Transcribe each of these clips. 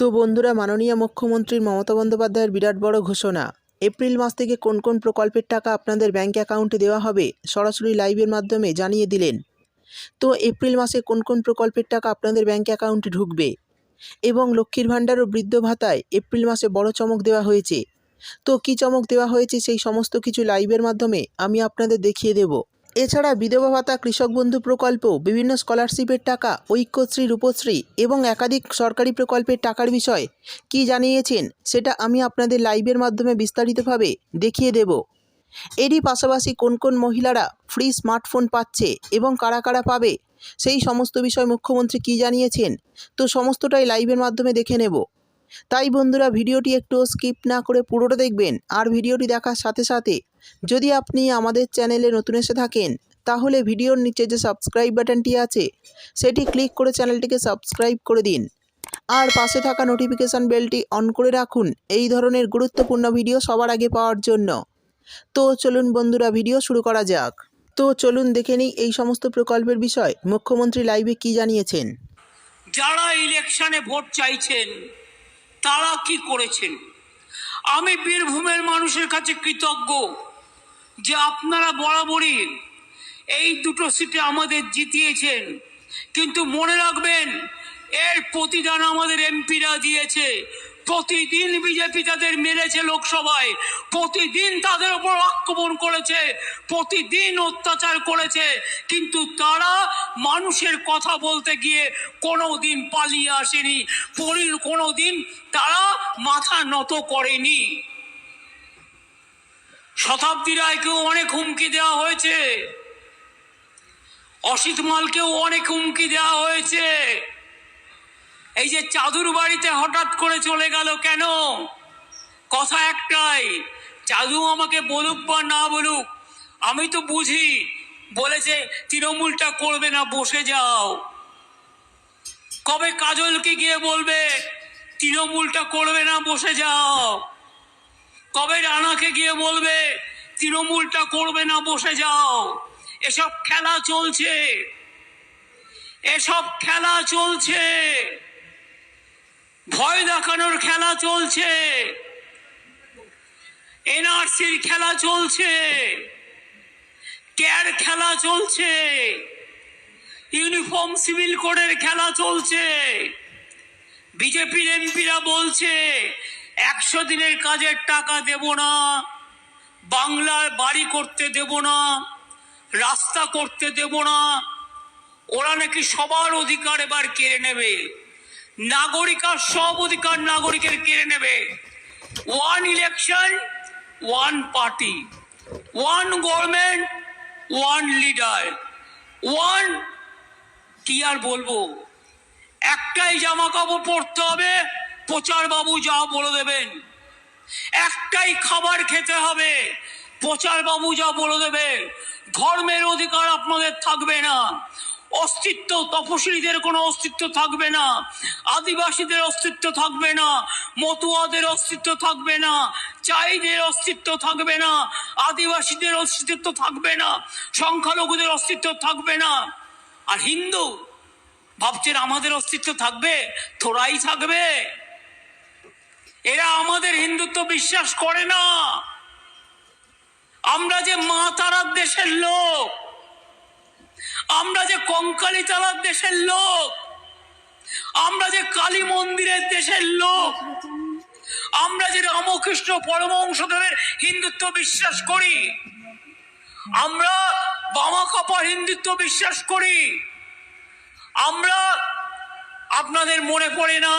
তো বন্ধুরা, মাননীয় মুখ্যমন্ত্রী মমতা বন্দ্যোপাধ্যায়ের বিরাট বড় ঘোষণা। এপ্রিল মাস থেকে কোন কোন প্রকল্পের টাকা আপনাদের ব্যাঙ্ক অ্যাকাউন্টে দেওয়া হবে, সরাসরি লাইভের মাধ্যমে জানিয়ে দিলেন। তো এপ্রিল মাসে কোন কোন প্রকল্পের টাকা আপনাদের ব্যাঙ্ক অ্যাকাউন্টে ঢুকবে? এবং লক্ষ্মীর ভাণ্ডার ও বৃদ্ধ ভাতায় এপ্রিল মাসে বড় চমক দেওয়া হয়েছে। তো কী চমক দেওয়া হয়েছে সেই সমস্ত কিছু লাইভের মাধ্যমে আমি আপনাদের দেখিয়ে দেব। এছাড়া বিধবা ভাতা, কৃষক বন্ধু প্রকল্প, বিভিন্ন স্কলারশিপের টাকা, ঐক্যশ্রী, রূপশ্রী এবং একাধিক সরকারি প্রকল্পের টাকার বিষয় কি জানিয়েছেন সেটা আমি আপনাদের লাইভের মাধ্যমে বিস্তারিতভাবে দেখিয়ে দেব। এরই পাশাপাশি কোন কোন মহিলারা ফ্রি স্মার্টফোন পাচ্ছে এবং কারা কারা পাবে, সেই সমস্ত বিষয় মুখ্যমন্ত্রী কি জানিয়েছেন, তো সমস্তটাই লাইভের মাধ্যমে দেখে নেব। তাই বন্ধুরা, ভিডিওটি একটু স্কিপ না করে পুরোটা দেখবেন, আর ভিডিওটি দেখার সাথে সাথে যদি আপনি আমাদের চ্যানেলে নতুন এসে থাকেন, তাহলে ভিডিওর নিচে যে সাবস্ক্রাইব বাটনটি আছে, সেটি ক্লিক করে চ্যানেলটিকে সাবস্ক্রাইব করে দিন। আর পাশে থাকা নোটিফিকেশান বেলটি অন করে রাখুন, এই ধরনের গুরুত্বপূর্ণ ভিডিও সবার আগে পাওয়ার জন্য। তো চলুন বন্ধুরা, ভিডিও শুরু করা যাক। তো চলুন দেখে নিই এই সমস্ত প্রকল্পের বিষয়। মুখ্যমন্ত্রী লাইভে কি জানিয়েছেন? যারা ইলেকশনে ভোট চাইছেন, তারা কি করেছেন? আমি বীরভূমের মানুষের কাছে কৃতজ্ঞ। যে আপনারা বরাবরই এই দুটো সিটে আমাদের জিতিয়েছেন। কিন্তু মনে রাখবেন, এর প্রতিদান আমাদের এমপিরা দিয়েছে। প্রতিদিন বিজেপি তাদের মেরেছে লোকসভায়, প্রতিদিন তাদের উপর আক্রমণ করেছে, প্রতিদিন অত্যাচার করেছে। কিন্তু তারা মানুষের কথা বলতে গিয়ে কোনো দিন পালিয়ে আসেনি কোনো দিন তারা মাথা নত করেনি। শতাব্দী রায়কেও অনেক হুমকি দেওয়া হয়েছে। অসিত মালকেও অনেক হুমকি দেওয়া হয়েছে। এই যে চাদুর বাড়িতে হঠাৎ করে চলে গেল কেন? কথা একটাই, চাদু আমাকে বলুক বা না বলুক, আমি তো বুঝি, বলেছে তৃণমূলটা করবে না, বসে যাও। কবে কাজলকে গিয়ে বলবে, তৃণমূলটা করবে না, বসে যাও। কবে রানাকে গিয়ে বলবে, তৃণমূলটা করবে না, বসে যাও। এসব খেলা চলছে। এসব খেলা চলছে। ভয় দেখানোর খেলা চলছে। এনআরসির খেলা চলছে। ক্যার খেলা চলছে। ইউনিফর্ম সিভিল কোডের খেলা চলছে। বিজেপির এমপিরা বলছে একশো দিনের কাজের টাকা দেব না, বাংলায় বাড়ি করতে দেব না, রাস্তা করতে দেব না। ওরা নাকি সবার অধিকার এবার কেড়ে নেবে। নাগরিকার সব অধিকার নাগরিকের কেড়ে নেবে। One election one party one government one leader one কি আর বলব? একটাই জামা কাপড় পরতে হবে প্রচার বাবু যা বলে দেবেন। একটাই খাবার খেতে হবে। প্রচার বাবু যা বলে দেবে ধর্মের অধিকার আপনাদের থাকবে না। অস্তিত্ব তপশিলীদের কোনো অস্তিত্ব থাকবে না। আদিবাসীদের অস্তিত্ব থাকবে না। মতুয়াদের অস্তিত্ব থাকবে না। চাইদের অস্তিত্ব থাকবে না। আদিবাসীদের অস্তিত্ব থাকবে না। সংখ্যালঘুদের অস্তিত্ব থাকবে না। আর হিন্দু, ভাবছেন আমাদের অস্তিত্ব থাকবে? তোরাই থাকবে? এরা আমাদের হিন্দুত্ব বিশ্বাস করে না। আমরা যে মা তারার দেশের লোক, আমরা যে কঙ্কালী তারার দেশের লোক, আমরা যে কালী মন্দিরের দেশের লোক, আমরা যে রামকৃষ্ণ পরমংশদেবের হিন্দুত্ব বিশ্বাস করি, আমরা বামা কাপার হিন্দুত্ব বিশ্বাস করি, আমরা আপনাদের মনে পড়ে না?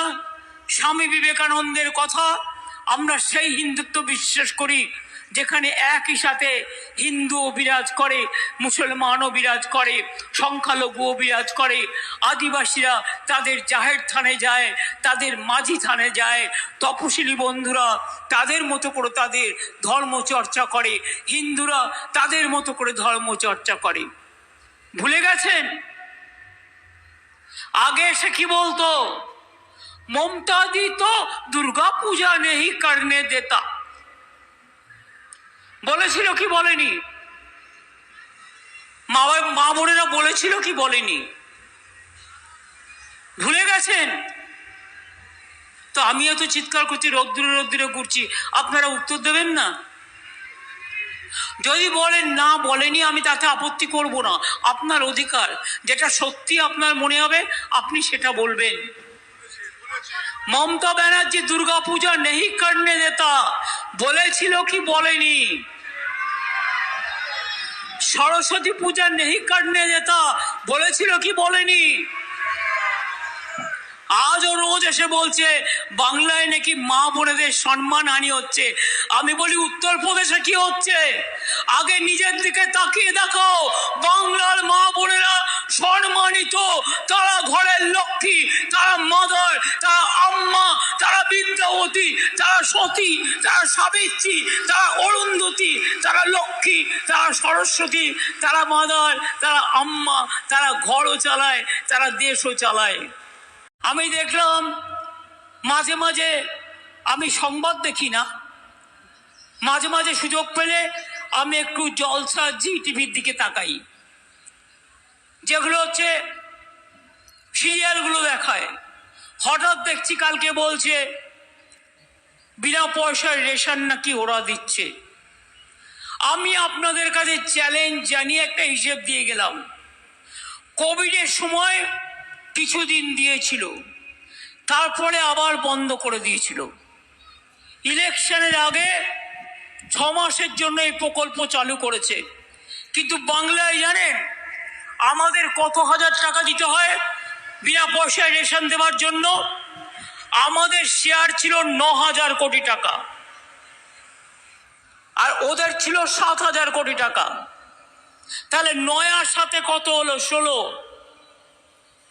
স্বামী বিবেকানন্দের কথা আমরা সেই হিন্দুত্ব বিশ্বাস করি, যেখানে একই সাথে হিন্দুও বিরাজ করে, মুসলমানও বিরাজ করে, সংখ্যালঘুও বিরাজ করে, আদিবাসীরা তাদের জাহের থানে যায়, তাদের মাঝি থানে যায়, তপশিলি বন্ধুরা তাদের মতো করে তাদের ধর্ম চর্চা করে, হিন্দুরা তাদের মতো করে ধর্ম চর্চা করে। ভুলে গেছেন? আগে সে কি বলতো? দি তো দুর্গা পূজা নেই করনে দেতা। বলেছিল কি বলেনি? মা মা বোনেরা বলেছিল কি বলেনি? ভুলে গেছেন? তো আমিও তো চিৎকার করছি রোদ্দুরে রোদ্দুরে ঘুরছি। আপনারা উত্তর দেবেন না? যদি বলেন না বলেনি, আমি তাতে আপত্তি করব না। আপনার অধিকার, যেটা সত্যি আপনার মনে হবে, আপনি সেটা বলবেন। মমতা ব্যানার্জি দুর্গা পূজা নেই করনে দেতা বলেছিল কি বলেনি? সরস্বতী পূজা নেই করনে দেতা বলেছিল কি বলেনি? আজও রোজ এসে বলছে, বাংলায় নাকি মা বোনেদের সম্মান হানি হচ্ছে। আমি বলি, উত্তরপ্রদেশে কি হচ্ছে? আগে নিজের দিকে তাকিয়ে দেখো, বাংলার মা বোনেরা সম্মানিত তারা ঘরের লক্ষ্মী, তারা মাদার তারা আম্মা, তারা বিদ্যাবতী, তারা সতী, তারা সাবিত্রী, তারা অরুন্ধতী, তারা লক্ষ্মী, তারা সরস্বতী, তারা মাদার তারা আম্মা, তারা ঘরও চালায়, তারা দেশও চালায়। আমি দেখলাম মাঝে মাঝে আমি সংবাদ দেখি না। মাঝে মাঝে সুযোগ পেলে আমি একটু জলসা জি টিভির দিকে তাকাই। যেগুলো হচ্ছে সিরিয়ালগুলো দেখায়। হঠাৎ দেখছি কালকে বলছে, বিনা পয়সার রেশন নাকি ওরা দিচ্ছে। আমি আপনাদের কাছে চ্যালেঞ্জ জানিয়ে একটা হিসেব দিয়ে গেলাম। কোভিডের সময় কিছুদিন দিয়েছিল, তারপরে আবার বন্ধ করে দিয়েছিল। ইলেকশনের আগে ছ মাসের জন্য এই প্রকল্প চালু করেছে। কিন্তু বাংলায় জানেন আমাদের কত হাজার টাকা দিতে হয় বিনা পয়সায় রেশন দেওয়ার জন্য? আমাদের শেয়ার ছিল ন হাজার কোটি টাকা। আর ওদের ছিল সাত হাজার কোটি টাকা। তাহলে নয়ার সাথে কত হলো? ষোলো।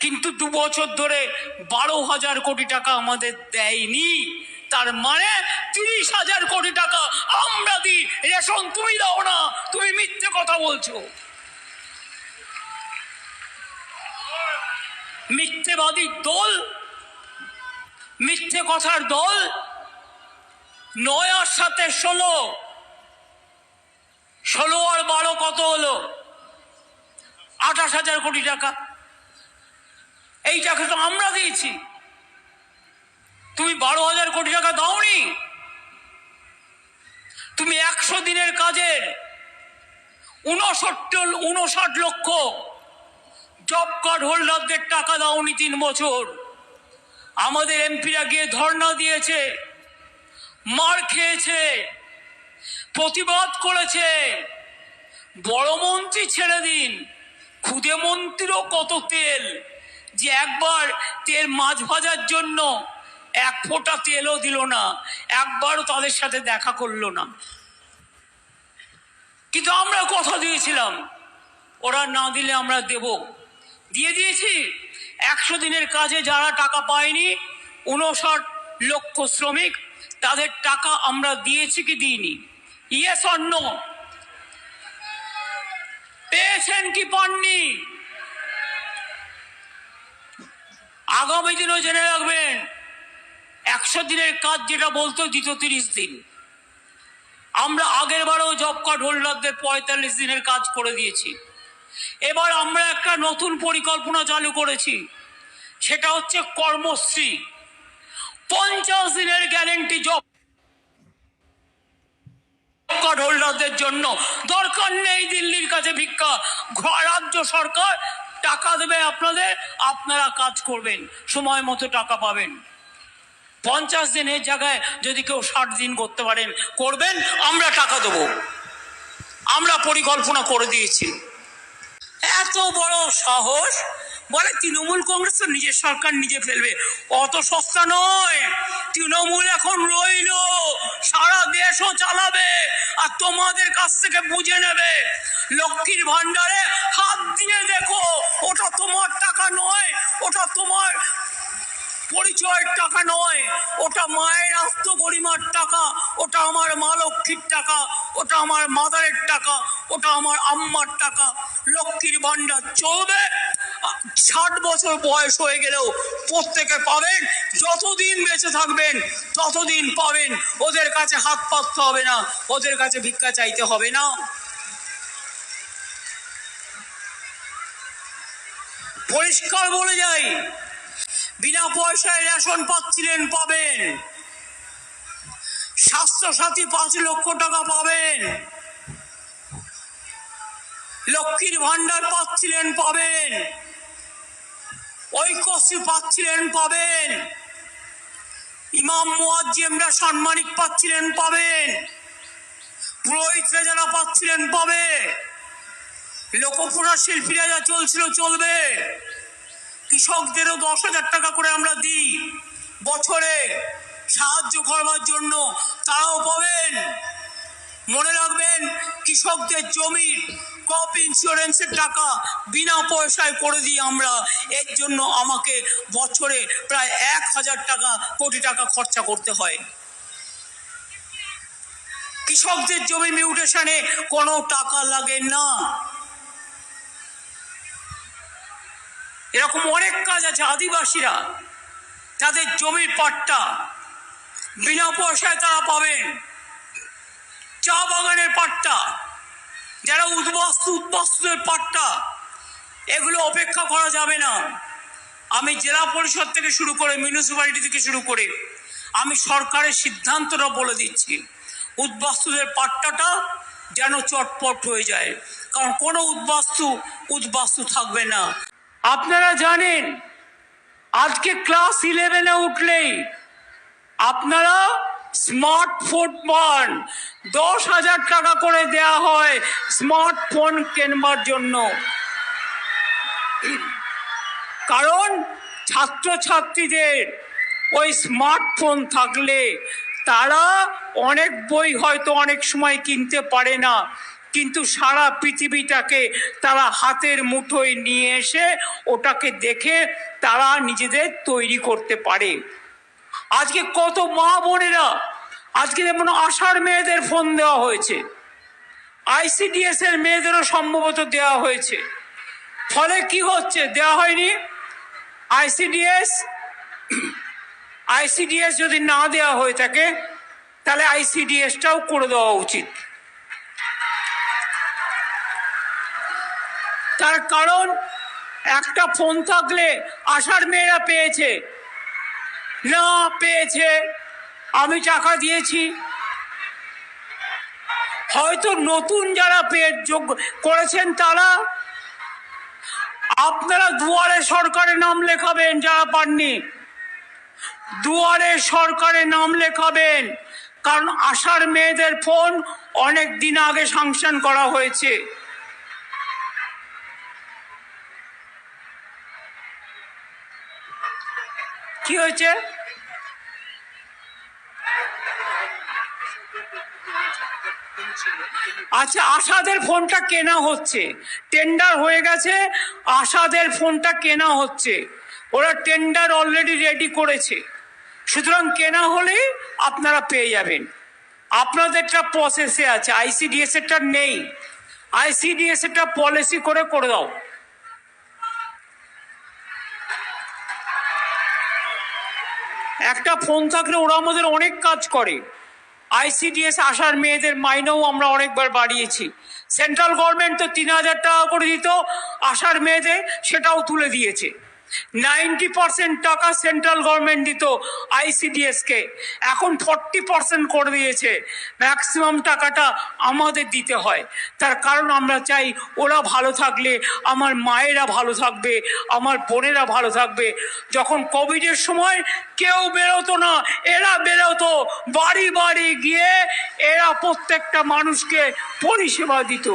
কিন্তু দু বছর ধরে বারো হাজার কোটি টাকা আমাদের দেয়নি। তার মানে তিরিশ হাজার কোটি টাকা আমরা দিই। রেশন তুমি দাও না, তুমি মিথ্যে কথা বলছো। মিথ্যেবাদী দল, মিথ্যে কথার দল, নয়ার সাথে ষোলো ষোলো আর বারো কত হলো? আঠাশ হাজার কোটি টাকা। এই টাকা তো আমরা দিয়েছি। তুমি বারো হাজার কোটি টাকা দাওনি। তুমি একশো দিনের কাজের উনষট্টি উনষাট লক্ষ জব কার্ড হোল্ডারদের টাকা দাওনি তিন বছর। আমাদের এমপিরা গিয়ে ধর্ণা দিয়েছে, মার খেয়েছে, প্রতিবাদ করেছে। বড় মন্ত্রী ছেড়ে দিন, খুদে মন্ত্রীরও কত তেল যে একবার তেল মাছ ভাজার জন্য এক ফোঁটা তেলও দিল না, একবারও তাদের সাথে দেখা করল না। কিন্তু আমরা কথা দিয়েছিলাম, ওরা না দিলে আমরা দেব। দিয়ে দিয়েছি। একশো দিনের কাজে যারা টাকা পায়নি উনষাট লক্ষ শ্রমিক, তাদের টাকা আমরা দিয়েছি কি দিইনি? ইয়েস অন্য পেয়েছেন কি পাননি? আগামী দিনও জেনে রাখবেন, একশো দিনের কাজ যেটা বলতো দিত তিরিশ দিন। আমরা আগের বারেও জব কার্ড হোল্ডারদের পঁয়তাল্লিশ দিনের কাজ করে দিয়েছি। এবার আমরা একটা নতুন পরিকল্পনা চালু করেছি। সেটা হচ্ছে কর্মশ্রী। পঞ্চাশ দিনের গ্যারেন্টি জব কার্ড হোল্ডারদের জন্য। দরকার নেই দিল্লির কাছে ভিক্ষা। রাজ্য সরকার টাকা দেবে আপনাদের, আপনারা কাজ করবেন, সময় মতো টাকা পাবেন। পঞ্চাশ দিনের জায়গায় যদি কেউ ষাট দিন করতে পারেন, করবেন, আমরা টাকা দেবো। আমরা পরিকল্পনা করে দিয়েছি। এত বড় সাহস? বলে তৃণমূল কংগ্রেস তো নিজের সরকার নিজে ফেলবে। অত সস্তা নয়। তৃণমূল এখন রইল। সারা দেশও চালাবে আর তোমাদের কাছ থেকে বুঝে নেবে। লক্ষ্মীর ভান্ডারে হাত দিয়ে দেখো, ওটা তোমার টাকা নয়, ওটা তোমার পরিচয়ের টাকা নয়, ওটা মায়ের আস্ত গরিমার টাকা, ওটা আমার মা লক্ষ্মীর টাকা, ওটা আমার মাদারের টাকা, ওটা আমার আম্মার টাকা। লক্ষ্মীর ভাণ্ডার চলবে। ষাট বছর বয়স হয়ে গেলেও প্রত্যেকে পাবেন, যতদিন বেঁচে থাকবেন, ততদিন পাবেন। ওদের কাছে হাত পাততে হবে না, ওদের কাছে ভিক্ষা চাইতে হবে না। পরিষ্কার বলে যাই, বিনা পয়সায় রেশন পাচ্ছিলেন পাবেন। স্বাস্থ্যসাথী পাঁচ লক্ষ টাকা পাবেন। লক্ষ্মীর ভান্ডার পাচ্ছিলেন, পাবেন। ঐক্যশ্রী পাচ্ছিলেন, পাবেন। ইমাম মুয়াজ্জিমরা সাম্মানিক পাচ্ছিলেন, পাবেন। পুরোহিতরা যারা পাচ্ছিলেন পাবে লোকপুরা শিল্পীরা যা চলছিল, চলবে। কৃষকদেরও দশ হাজার টাকা করে আমরা দিই বছরে। সাহায্য করবার জন্য তারাও পাবেন। মনে রাখবেন, কৃষকদের জমির ক্রপ ইন্স্যুরেন্সের টাকা বিনা পয়সায় করে দিই আমরা। এর জন্য আমাকে বছরে প্রায় এক হাজার টাকা, কোটি টাকা খরচা করতে হয়। কৃষকদের জমি মিউটেশনে কোনো টাকা লাগে না। এরকম অনেক কাজ আছে আদিবাসীরা। তাদের জমির পাট্টা বিনা পয়সায় তারা পাবেন। চা বাগানের পাট্টা, যারা উদ্বাস্তু, উদ্বাস্তুদের পাট্টা, এগুলো অপেক্ষা করা যাবে না। আমি জেলা পরিষদ থেকে শুরু করে মিউনিসিপ্যালিটি থেকে শুরু করে আমি সরকারের সিদ্ধান্তটা বলে দিচ্ছি। উদ্বাস্তুদের পাট্টাটা যেন চটপট হয়ে যায়, কারণ কোনো উদ্বাস্তু উদ্বাস্তু থাকবে না। আপনারা জানেন, আজকে ক্লাস ইলেভেনে উঠলেই আপনারা স্মার্টফোন পান। দশ হাজার টাকা করে দেয়া হয় স্মার্টফোন কেনবার জন্য। কারণ ছাত্রছাত্রীদের ওই স্মার্টফোন থাকলে তারা অনেক বই হয়তো অনেক সময় কিনতে পারে না। কিন্তু সারা পৃথিবীটাকে তারা হাতের মুঠোয় নিয়ে এসে ওটাকে দেখে তারা নিজেদের তৈরি করতে পারে। আজকে কত মা বোনেরা, আজকে যেমন আষাঢ় মেয়েদের ফোন দেওয়া হয়েছে আইসিডিএস এর মেয়েদেরও সম্ভবত দেওয়া হয়েছে। ফলে কি হচ্ছে, দেওয়া হয়নি। আইসিডিএস আইসিডিএস যদি না দেওয়া হয়ে থাকে, তাহলে আইসিডিএসটাও করে দেওয়া উচিত। তার কারণ, একটা ফোন থাকলে আশার মেয়েরা পেয়েছে। না পেয়েছে। আমি টাকা দিয়েছি। হয়তো নতুন যারা পেয়ে যোগ্য করেছেন তারা, আপনারা দুয়ারে সরকারে নাম লেখাবেন যারা পাননি। দুয়ারে সরকারে নাম লেখাবেন, কারণ আশার মেয়েদের ফোন অনেক দিন আগে সাংশন করা হয়েছে। কি হয়েছে? আচ্ছা আশাদের ফোনটা কেনা হচ্ছে। টেন্ডার হয়ে গেছে, আশাদের ফোনটা কেনা হচ্ছে। ওরা টেন্ডার অলরেডি রেডি করেছে। সুতরাং কেনা হলে আপনারা পেয়ে যাবেন। আপনাদেরটা প্রসেসে আছে আইসিডিএস এরটা নেই। আইসিডিএস এরটা পলিসি করে করে দাও। একটা ফোন থাকলে ওরা আমাদের অনেক কাজ করে। আইসিডিএস আসার মেয়েদের মাইনেও আমরা অনেকবার বাড়িয়েছি। সেন্ট্রাল গভর্নমেন্ট তো তিন হাজার টাকা করে দিত, আসার মেয়েদের সেটাও তুলে দিয়েছে। নাইনটি পার্সেন্ট টাকা সেন্ট্রাল গভর্নমেন্ট দিত আইসিডিএসকে। এখন ফর্টি পার্সেন্ট করে দিয়েছে। ম্যাক্সিমাম টাকাটা আমাদের দিতে হয়। তার কারণ আমরা চাই ওরা ভালো থাকলে, আমার মায়েরা ভালো থাকবে, আমার বোনেরা ভালো থাকবে। যখন কোভিডের সময় কেউ বেরোতো না, এরা বেরোতো। বাড়ি বাড়ি গিয়ে এরা প্রত্যেকটা মানুষকে পরিষেবা দিত।